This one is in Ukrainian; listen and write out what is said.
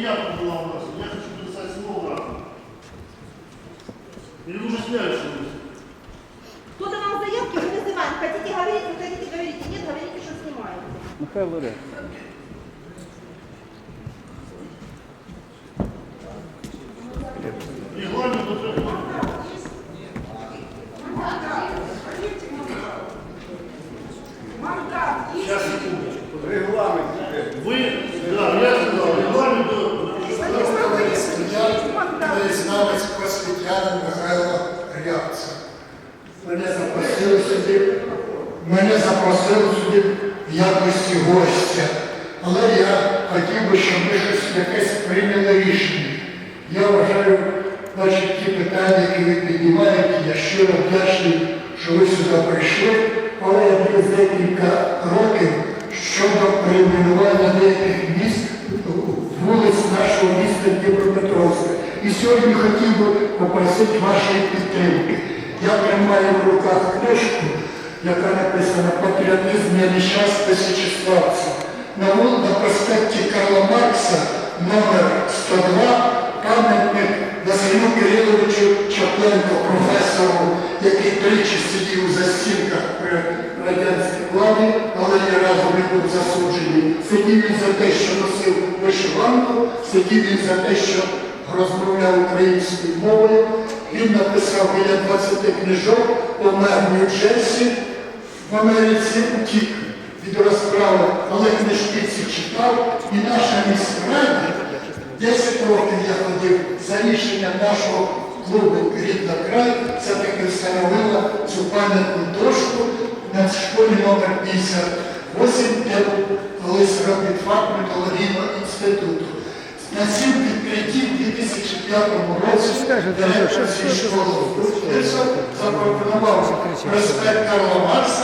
заявка была у нас. Я хочу написать снова раз. Или вы уже сняли что-нибудь? Кто давал заявки, мы вызываем. Хотите говорить, вы хотите говорите. Нет, говорите, что. Регламент до трех минут. Сейчас, секундочку. Регламент. Вы, да, я Краєзнавець просвітянин Михайло Рябцев. Мене запросили сюди, мене запросили сюди в якості гостя. Але я хотів би, щоб ми щось якесь прийняли рішення. Я вважаю, значить, ті питання, які ви піднімаєте, я щиро вдячний, що ви сюди прийшли. Але я буду декілька років щодо перейменування деяких міст вулиць нашого міста Дніпропетровська. І сьогодні хотів би попросити вашої підтримки. Я тримаю в руках книжку, яка написана «Патріотизм я нещасний січеславця». На, проспекті Карла Маркса номер 102 пам'ятник Василю Кириловичу Чапленко, професору, який тричі сидів за стінках при радянській владі, але ні разу не був засуджений. Сидів він за те, що носив вишиванку, сидів він за те, що розмовляв українською мовою. Він написав біля 20 книжок, помер в Нью-Джерсі, в Америці утік від розправи, але книжки ці читав. І наша міська рада 10 років я ходив за рішенням нашого клубу «Рідна край», це таки встановила цю пам'ятну дошку на школі номер 58, де колись робить факт металургійного інституту. На цім відкритті в 2005 році директор запропонував проспект Карла Маркса